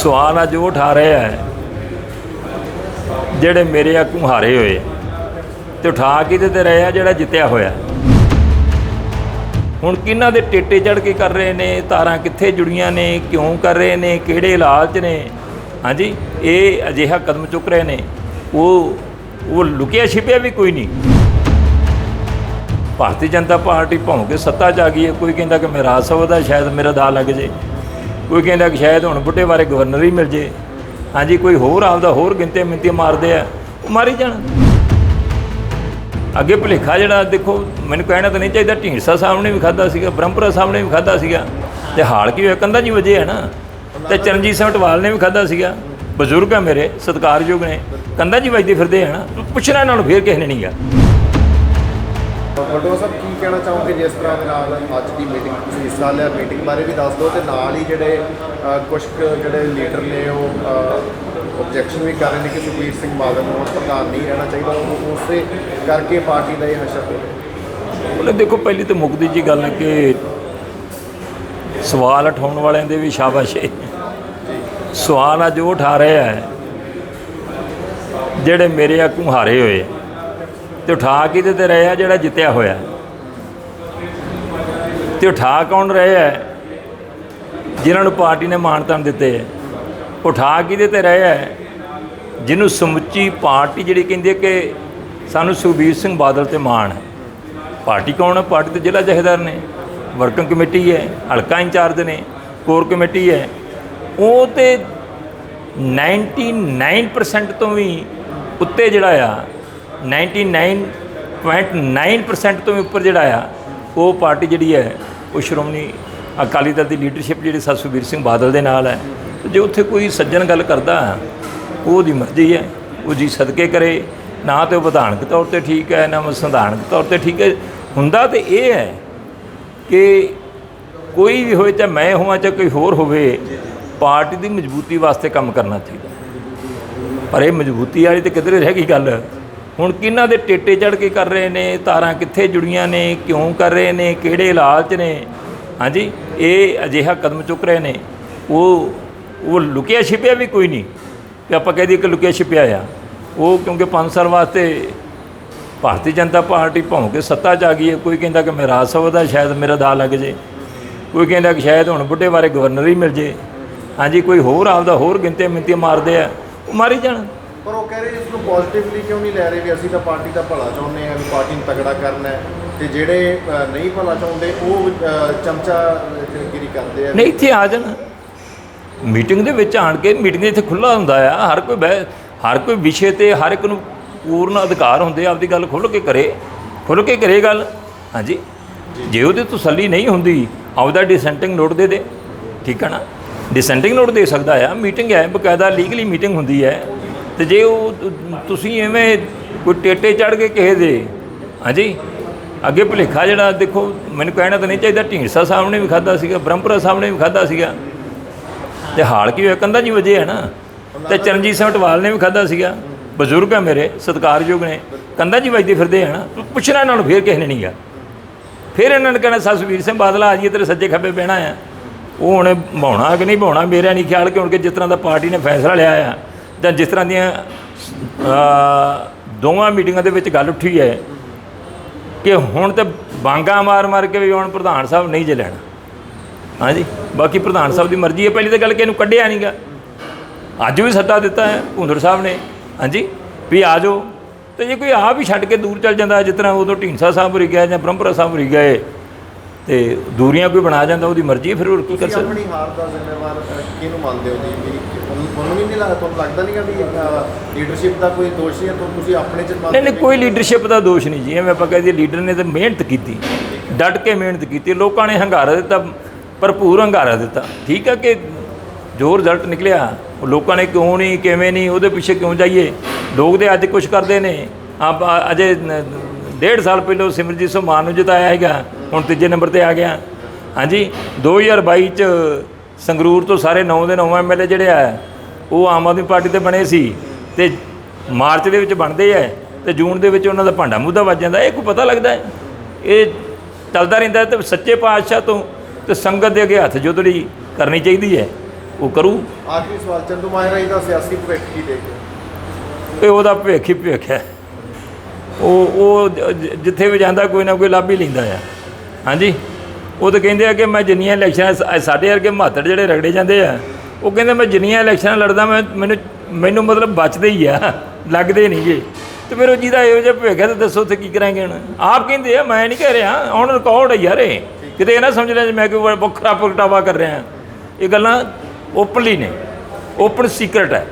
ਸਵਾਲ ਅੱਜ ਉਹ ਉਠਾ ਰਿਹਾ ਹੈ ਜਿਹੜੇ ਮੇਰੇ ਆਗੂ ਹਾਰੇ ਹੋਏ। ਤੇ ਉਠਾ ਕਿਹਦੇ ਤੇ ਰਹੇ ਆ ਜਿਹੜਾ ਜਿੱਤਿਆ ਹੋਇਆ। ਹੁਣ ਕਿਹਨਾਂ ਦੇ ਟੇਟੇ ਚੜ ਕੇ ਕਰ ਰਹੇ ਨੇ, ਤਾਰਾਂ ਕਿੱਥੇ ਜੁੜੀਆਂ ਨੇ, ਕਿਉਂ ਕਰ ਰਹੇ ਨੇ, ਕਿਹੜੇ ਲਾਲਚ ਨੇ? ਹਾਂਜੀ, ਇਹ ਅਜਿਹਾ ਕਦਮ ਚੁੱਕ ਰਹੇ ਨੇ। ਉਹ ਉਹ ਲੁਕਿਆ ਛਿਪਿਆ ਵੀ ਕੋਈ ਨਹੀਂ। ਭਾਰਤੀ ਜਨਤਾ ਪਾਰਟੀ ਭੌਂ ਕੇ ਸੱਤਾ 'ਚ ਆ ਗਈ ਹੈ। ਕੋਈ ਕਹਿੰਦਾ ਕਿ ਮੈਂ ਰਾਜ ਸਭਾ ਦਾ, ਸ਼ਾਇਦ ਮੇਰਾ ਦਾ ਲੱਗ ਜੇ। ਕੋਈ ਕਹਿੰਦਾ ਕਿ ਸ਼ਾਇਦ ਹੁਣ ਬੁੱਢੇ ਬਾਰੇ ਗਵਰਨਰ ਹੀ ਮਿਲ ਜੇ। ਹਾਂਜੀ, ਕੋਈ ਹੋਰ ਆਪਦਾ ਹੋਰ ਗਿਣਤੇ ਮਿੰਤੇ ਮਾਰਦੇ ਆ, ਉਹ ਮਾਰੀ ਜਾਣ। ਅੱਗੇ ਭੁਲੇਖਾ ਜਿਹੜਾ ਦੇਖੋ, ਮੈਨੂੰ ਕਹਿਣਾ ਤਾਂ ਨਹੀਂ ਚਾਹੀਦਾ, ਢੀਂਡਸਾ ਸਾਹਿਬ ਨੇ ਵੀ ਖਾਦਾ ਸੀਗਾ, ਬ੍ਰਹਮਪੁਰਾ ਸਾਹਿਬ ਨੇ ਵੀ ਖਾਦਾ ਸੀਗਾ। ਤੇ ਹਾਲ ਕੀ ਹੋਇਆ, ਕੰਧਾਂ ਜੀ ਵਜੇ ਹੈ ਨਾ। ਤੇ ਚਰਨਜੀਤ ਸਿੰਘ ਟਵਾਲ ਨੇ ਵੀ ਖਾਦਾ ਸੀਗਾ। ਬਜ਼ੁਰਗ ਆ ਮੇਰੇ, ਸਤਿਕਾਰਯੋਗ ਨੇ। ਕੰਧਾਂ ਜੀ ਵੱਜਦੇ ਫਿਰਦੇ ਹੈ ਨਾ। ਪੁੱਛਣਾ ਇਹਨਾਂ ਨੂੰ, ਫੇਰ ਕਿਸੇ ਨੇ ਨਹੀਂ ਨਹੀਂਗਾ ਵੱਡੋ ਸਾਹਿਬ ਕੀ ਕਹਿਣਾ ਚਾਹੋਗੇ ਜਿਸ ਤਰ੍ਹਾਂ ਦੇ ਨਾਲ ਅੱਜ ਦੀ ਮੀਟਿੰਗ ਤੁਸੀਂ ਹਿੱਸਾ ਲਿਆ ਮੀਟਿੰਗ ਬਾਰੇ ਵੀ ਦੱਸ ਦਿਓ ਤੇ ਨਾਲ ਹੀ ਜਿਹੜੇ ਅ, ਕੁਛ ਕੁ ਜਿਹੜੇ ਲੀਡਰ ਨੇ ਉਹ ਆਬਜੈਕਸ਼ਨ ਵੀ ਕਰ ਰਹੇ ਨੇ ਕਿ ਸੁਖਬੀਰ ਸਿੰਘ ਬਾਦਲ ਨੂੰ ਪ੍ਰਧਾਨ ਨਹੀਂ ਰਹਿਣਾ ਚਾਹੀਦਾ ਉਹ ਉਸੇ ਕਰਕੇ ਪਾਰਟੀ ਦਾ ਇਹ ਹਸ਼ਰ ਹੋਇਆ ਉਹਨੇ ਦੇਖੋ ਪਹਿਲੀ ਤਾਂ ਮੁੱਕਦੀ ਜੀ ਗੱਲ ਹੈ ਕਿ ਸਵਾਲ ਉਠਾਉਣ ਵਾਲਿਆਂ ਦੇ ਵੀ ਸ਼ਾਬਾਸ਼ ਹੈ। ਸਵਾਲ ਅੱਜ ਉਹ ਉਠਾ ਰਹੇ ਹੈ ਜਿਹੜੇ ਮੇਰੇ ਆਗੂ ਹਾਰੇ ਹੋਏ ਤੇ ਉਠਾ ਕਿਹਦੇ ਤੇ ਰਹੇ ਆ ਜਿਹੜਾ ਜਿੱਤਿਆ ਹੋਇਆ। ਤੇ ਉਠਾ ਕੌਣ ਰਹੇ ਹੈ ਜਿਨ੍ਹਾਂ ਨੂੰ ਪਾਰਟੀ ਨੇ ਮਾਨਤਾਨ ਦਿੱਤੇ। ਹੈ ਉਠਾ ਕਿਹਦੇ ਤੇ ਰਹੇ ਹੈ ਜਿਹਨੂੰ ਸਮੁੱਚੀ ਪਾਰਟੀ ਜਿਹੜੀ ਕਹਿੰਦੀ ਹੈ ਕਿ ਸਾਨੂੰ ਸੁਖਬੀਰ ਸਿੰਘ ਬਾਦਲ ਤੇ ਮਾਣ ਹੈ। ਪਾਰਟੀ ਕੌਣ ਹੈ? ਪਾਰਟੀ ਦੇ ਜ਼ਿਲ੍ਹਾ ਜਥੇਦਾਰ ਨੇ। ਵਰਕਿੰਗ ਕਮੇਟੀ ਹੈ, ਹਲਕਾ ਇੰਚਾਰਜ ਨੇ, ਕੋਰ ਕਮੇਟੀ ਹੈ। ਉਹ ਤੇ 99% ਤੋਂ ਵੀ ਉੱਤੇ ਜਿਹੜਾ ਆ 99.9% ਤੋਂ ਵੀ ਉੱਪਰ ਜਿਹੜਾ ਆ, ਉਹ ਪਾਰਟੀ ਜਿਹੜੀ ਹੈ, ਉਹ ਸ਼੍ਰੋਮਣੀ ਅਕਾਲੀ ਦਲ ਦੀ ਲੀਡਰਸ਼ਿਪ ਜਿਹੜੀ ਸਾ ਸੁਖਬੀਰ ਸਿੰਘ ਬਾਦਲ ਦੇ ਨਾਲ ਹੈ। ਜੇ ਉੱਥੇ ਕੋਈ ਸੱਜਣ ਗੱਲ ਕਰਦਾ ਉਹ ਉਹਦੀ ਮਰਜ਼ੀ ਹੈ, ਉਹ ਜੀ ਸਦਕੇ ਕਰੇ, ਨਾ ਤੇ ਉਹ ਵਿਧਾਨਕ ਤੌਰ ਤੇ ਠੀਕ ਹੈ, ਨਾ ਸੰਵਿਧਾਨਕ ਤੌਰ ਤੇ ਠੀਕ ਹੈ। ਹੁੰਦਾ ਤੇ ਇਹ ਹੈ ਕਿ ਕੋਈ ਵੀ ਹੋਵੇ, ਚਾਹੇ ਮੈਂ ਹੋਵਾਂ, ਚਾਹੇ ਕੋਈ ਹੋਰ ਹੋਵੇ, ਪਾਰਟੀ ਦੀ ਮਜ਼ਬੂਤੀ ਵਾਸਤੇ ਕੰਮ ਕਰਨਾ ਚਾਹੀਦਾ। ਪਰ ਇਹ ਮਜ਼ਬੂਤੀ ਵਾਲੀ ਤੇ ਕਿਧਰੇ ਰਹਿ ਗਈ ਗੱਲ। ਹੁਣ ਕਿਹਨਾਂ ਦੇ ਟੇਟੇ ਚੜ ਕੇ ਕਰ ਰਹੇ ਨੇ, ਤਾਰਾਂ ਕਿੱਥੇ ਜੁੜੀਆਂ ਨੇ, ਕਿਉਂ ਕਰ ਰਹੇ ਨੇ, ਕਿਹੜੇ ਲਾਲਚ ਨੇ? ਹਾਂਜੀ, ਇਹ ਅਜਿਹਾ ਕਦਮ ਚੁੱਕ ਰਹੇ ਨੇ। ਉਹ ਉਹ ਲੁਕਿਆ ਛਿਪਿਆ ਵੀ ਕੋਈ ਨਹੀਂ, ਕਿ ਆਪਾਂ ਕਹਿ ਦਈਏ ਕਿ ਲੁਕਿਆ ਛਿਪਿਆ ਆ। ਉਹ ਕਿਉਂਕਿ 5 ਸਾਲ ਵਾਸਤੇ ਭਾਰਤੀ ਜਨਤਾ ਪਾਰਟੀ ਭੌਂ ਕੇ ਸੱਤਾ 'ਚ ਆ ਗਈ ਹੈ। ਕੋਈ ਕਹਿੰਦਾ ਕਿ ਮੈਂ ਰਾਜ ਸਭਾ ਦਾ, ਸ਼ਾਇਦ ਮੇਰਾ ਦਾ ਲੱਗ ਜੇ। ਕੋਈ ਕਹਿੰਦਾ ਕਿ ਸ਼ਾਇਦ ਹੁਣ ਬੁੱਢੇ ਬਾਰੇ ਗਵਰਨਰ ਹੀ ਮਿਲ ਜੇ। ਹਾਂਜੀ, ਕੋਈ ਹੋਰ ਆਪਦਾ ਹੋਰ ਗਿਣਤੇ ਮਿੰਤੇ ਮਾਰਦੇ ਆ। ਉਹ ਮਾਰੀ ਜਾਣ। ਪਰ ਉਹ ਕਹਿ ਰਹੇ ਇਸ ਨੂੰ ਪੋਜ਼ਿਟਿਵਲੀ ਕਿਉਂ ਨਹੀਂ ਲੈ ਰਹੇ ਵੀ ਅਸੀਂ ਤਾਂ ਪਾਰਟੀ ਦਾ ਭਲਾ ਚਾਹੁੰਦੇ ਹਾਂ ਵੀ ਪਾਰਟੀ ਨੂੰ ਤਗੜਾ ਕਰਨਾ ਹੈ। ਤੇ ਜਿਹੜੇ ਅ, ਨਹੀਂ ਭਲਾ ਚਾਹੁੰਦੇ ਉਹ ਚਮਚਾਗਿਰੀ ਕਰਦੇ ਆ। ਨਹੀਂ ਇੱਥੇ ਆ ਜਾਣ। ਮੀਟਿੰਗ ਦੇ ਵਿੱਚ ਆਣ ਕੇ ਮੀਟਿੰਗ ਇੱਥੇ ਖੁੱਲਾ ਹੁੰਦਾ ਆ। ਹਰ ਕੋਈ ਬਹਿ ਹਰ ਕੋਈ ਵਿਸ਼ੇ ਤੇ ਹਰ ਇੱਕ ਨੂੰ ਪੂਰਨ ਅਧਿਕਾਰ ਹੁੰਦੇ ਆ ਆਪਦੀ ਗੱਲ ਖੁੱਲ੍ਹ ਕੇ ਕਰੇ। ਖੁੱਲ੍ਹ ਕੇ ਕਰੇ ਗੱਲ। ਹਾਂਜੀ? ਜੇ। ਉਹਦੇ ਤਸੱਲੀ ਨਹੀਂ ਹੁੰਦੀ ਆਪਦਾ ਡਿਸੈਂਟਿੰਗ ਨੋਟ ਦੇ ਦੇ। ਠੀਕ ਹੈ ਨਾ? ਡਿਸੈਂਟਿੰਗ ਨੋਟ ਦੇ ਸਕਦਾ ਆ। ਮੀਟਿੰਗ ਹੈ ਬਕਾਇਦਾ ਲੀਗਲੀ ਮੀਟਿੰਗ ਹੁੰਦੀ ਹੈ। ਤੇ ਜੇ ਉਹ, ਤੁਸੀਂ ਐਵੇਂ ਕੋਈ ਟੇਟੇ ਚੜ ਕੇ ਕਿਸੇ ਦੇ ਹਾਂਜੀ ਅੱਗੇ ਭੁਲੇਖਾ ਜਿਹੜਾ, ਦੇਖੋ, ਮੈਨੂੰ ਕਹਿਣਾ ਤਾਂ ਨਹੀਂ ਚਾਹੀਦਾ, ਢੀਂਡਸਾ ਸਾਹਿਬ ਨੇ ਵੀ ਖਾਦਾ ਸੀਗਾ, ਬ੍ਰਹਮਪੁਰਾ ਸਾਹਿਬ ਨੇ ਵੀ ਖਾਦਾ ਸੀਗਾ। ਤੇ ਹਾਲ ਕੀ ਹੋਇਆ, ਕੰਧਾਂ ਜੀ ਵਜੇ ਹੈ ਨਾ। ਤੇ ਚਰਨਜੀਤ ਸਿੰਘ ਟਵਾਲ ਨੇ ਵੀ ਖਾਦਾ ਸੀਗਾ। ਬਜ਼ੁਰਗ ਆ ਮੇਰੇ, ਸਤਿਕਾਰਯੋਗ ਨੇ। ਕੰਧਾਂ ਜੀ ਵੱਜਦੇ ਫਿਰਦੇ ਹੈ ਨਾ। ਪੁੱਛਣਾ ਇਹਨਾਂ ਨੂੰ, ਫੇਰ ਕਿਸੇ ਨੇ ਨਹੀਂ ਨਹੀਂਗਾ। ਫਿਰ ਇਹਨਾਂ ਨੇ ਕਹਿਣਾ, ਸਸਵੀਰ ਸਿੰਘ ਬਾਦਲ, ਆ ਜੀ, ਤੇਰੇ ਸੱਜੇ ਖੱਬੇ ਬਹਿਣਾ ਆ। ਉਹ ਹੁਣ ਭਾਉਣਾ ਕਿ ਨਹੀਂ ਭਾਉਣਾ ਮੇਰਾ ਨਹੀਂ ਖਿਆਲ ਕਿ ਹੁਣ ਕਿ ਜਿਸ ਤਰ੍ਹਾਂ ਦਾ ਪਾਰਟੀ ਨੇ ਫੈਸਲਾ ਲਿਆ ਆ। ਜਾਂ ਜਿਸ ਤਰ੍ਹਾਂ ਦੀਆਂ ਦੋਵਾਂ ਮੀਟਿੰਗਾਂ ਦੇ ਵਿੱਚ ਗੱਲ ਉੱਠੀ ਹੈ ਕਿ ਹੁਣ ਤੇ ਬਾਂਗਾ ਮਾਰ ਮਾਰ ਕੇ ਵੀ ਹੁਣ ਪ੍ਰਧਾਨ ਸਾਹਿਬ ਨਹੀਂ ਜੇ ਲੈਣਾ। ਹਾਂਜੀ, ਬਾਕੀ ਪ੍ਰਧਾਨ ਸਾਹਿਬ ਦੀ ਮਰਜ਼ੀ ਹੈ, ਪਹਿਲੀ ਤਾਂ ਗੱਲ ਕਿ ਇਹਨੂੰ ਕੱਢਿਆ ਨਹੀਂਗਾ ਅੱਜ ਵੀ ਸੱਦਾ ਦਿੱਤਾ ਹੈ ਭੁੰਦਰ ਸਾਹਿਬ ਨੇ। ਹਾਂਜੀ, ਵੀ ਆ ਜਾਓ। ਤੇ ਜੇ ਕੋਈ ਆਪ ਹੀ ਛੱਡ ਕੇ ਦੂਰ ਚੱਲ ਜਾਂਦਾ, ਜਿਸ ਤਰ੍ਹਾਂ ਉਦੋਂ ਢੀਂਡਸਾ ਸਾਹਿਬ ਹੋਰੀ ਗਿਆ ਜਾਂ ਬ੍ਰਹਮਪੁਰਾ ਸਾਹਿਬ ਹੋਰੀ ਗਏ ਤੇ ਦੂਰੀਆਂ ਕੋਈ ਬਣਾ ਜਾਂਦਾ ਉਹਦੀ ਮਰਜ਼ੀ ਹੈ, ਫਿਰ ਹੋਰ ਕੀ ਕਰ ਤੁਸੀਂ ਸਕਦਾ? ਆਪਣੀ ਹਾਰ ਦਾ ਜ਼ਿੰਮੇਵਾਰ ਕਿਹਨੂੰ ਮੰਨਦੇ ਹੋ ਜੀ? ਵੀ ਤੁਹਾਨੂੰ ਤੁਹਾਨੂੰ ਵੀ ਨਹੀਂ ਲੱਗਦਾ ਤੁਹਾਨੂੰ ਲੱਗਦਾ ਨਹੀਂਗਾ ਵੀ ਲੀਡਰਸ਼ਿਪ ਦਾ ਕੋਈ ਦੋਸ਼ ਹੈ? ਤੁਹਾਨੂੰ ਤੁਸੀਂ ਆਪਣੇ ਚ ਮੰਨਦੇ ਨਹੀਂ ਨਹੀਂ ਕੋਈ ਲੀਡਰਸ਼ਿਪ ਦਾ ਦੋਸ਼ ਨਹੀਂ ਜੀ। ਐਵੇਂ ਆਪਾਂ ਕਹਦੇ ਲੀਡਰ ਨੇ ਤਾਂ ਮਿਹਨਤ ਕੀਤੀ ਡਟ ਕੇ ਮਿਹਨਤ ਕੀਤੀ। ਲੋਕਾਂ ਨੇ ਹੰਗਾਰਾ ਦਿੱਤਾ ਭਰਪੂਰ ਹੰਗਾਰਾ ਦਿੱਤਾ। ਠੀਕ ਹੈ ਕਿ ਜੋ ਰਿਜ਼ਲਟ ਨਿਕਲਿਆ ਉਹ ਲੋਕਾਂ ਨੇ ਕਿਉਂ ਨਹੀਂ ਕਿਵੇਂ ਨਹੀਂ ਉਹਦੇ ਪਿੱਛੇ ਕਿਉਂ ਜਾਈਏ? ਲੋਕ ਦੇ ਅੱਜ ਕੁਝ ਕਰਦੇ ਨੇ। ਆਪ ਅਜੇ ਨ- ਡੇਢ ਸਾਲ ਪਹਿਲਾਂ ਸਿਮਰਜੀਤ ਸਿੰਘ ਮਾਨ ਨੂੰ ਜਿਤਾਇਆ ਹੈਗਾ ਹੁਣ ਤੀਜੇ ਨੰਬਰ ਤੇ ਆ ਗਿਆ। ਹਾਂਜੀ 2022 ਚ ਸੰਗਰੂਰ ਤੋਂ ਸਾਰੇ 9 ਦੇ 9 ਐਮਐਲਏ ਜਿਹੜੇ ਆ ਉਹ ਆਮ ਆਦਮੀ ਪਾਰਟੀ ਤੇ ਬਣੇ ਸੀ ਤੇ ਮਾਰਚ ਦੇ ਵਿੱਚ ਬਣਦੇ ਐ ਤੇ ਜੂਨ ਦੇ ਵਿੱਚ ਉਹਨਾਂ ਦਾ ਭਾਂਡਾ ਮੁੱਦਾ ਵੱਜ ਜਾਂਦਾ ਇਹ ਕੋਈ ਪਤਾ ਲੱਗਦਾ? ਹੈ ਇਹ ਚੱਲਦਾ ਰਹਿੰਦਾ ਤੇ ਸੱਚੇ ਪਾਤਸ਼ਾਹ ਤੋਂ ਤੇ ਸੰਗਤ ਦੇ ਅੱਗੇ ਹੱਥ ਜੋੜੜੀ ਕਰਨੀ ਚਾਹੀਦੀ ਹੈ ਉਹ ਕਰੂ। ਆਖਰੀ ਸਵਾਲ ਚੰਦੂ ਮਾਜਰਾ ਜੀ ਦਾ ਸਿਆਸੀ ਭਵਿੱਖ ਕੀ ਦੇਖਦੇ? ਇਹ ਉਹਦਾ ਭਵਿੱਖ ਹੀ ਭਵਿੱਖ ਹੈ। ਉਹ ਉਹ ਜਿੱਥੇ ਵੀ ਜਾਂਦਾ ਕੋਈ ਨਾ ਕੋਈ ਲੱਭ ਹੀ ਲੈਂਦਾ ਆ। ਹਾਂਜੀ। ਉਹ ਤਾਂ ਕਹਿੰਦੇ ਆ ਕਿ ਮੈਂ ਜਿੰਨੀਆਂ ਇਲੈਕਸ਼ਨਾਂ ਸਾਡੇ ਵਰਗੇ ਮਹੱਤੜ ਜਿਹੜੇ ਰਗੜੇ ਜਾਂਦੇ ਆ, ਉਹ ਕਹਿੰਦੇ ਮੈਂ ਜਿੰਨੀਆਂ ਇਲੈਕਸ਼ਨਾਂ ਲੜਦਾ ਮੈਂ ਮੈਨੂੰ ਮੈਨੂੰ ਮਤਲਬ ਬਚਦੇ ਹੀ ਆ, ਲੱਗਦੇ ਨਹੀਂਗੇ ਤੇ ਫਿਰ ਉਹ ਜਿਹਦਾ ਇਹੋ ਜਿਹਾ ਭਵਿੱਖ ਤਾਂ ਦੱਸੋ ਉੱਥੇ ਕੀ ਕਰਾਂਗੇ ਹੁਣ? ਆਪ ਕਹਿੰਦੇ ਆ, ਮੈਂ ਨਹੀਂ ਕਹਿ ਰਿਹਾ, ਹੁਣ ਰਿਕਾਰਡ ਹੈ ਯਾਰ ਇਹ। ਕਿਤੇ ਇਹ ਨਾ ਸਮਝ ਲੈ ਮੈਂ ਕੋਈ ਵੱਖਰਾ ਪ੍ਰਗਟਾਵਾ ਕਰ ਰਿਹਾ। ਇਹ ਗੱਲਾਂ ਓਪਨਲੀ ਨੇ। ਓਪਨ ਸੀਕਰਟ ਹੈ।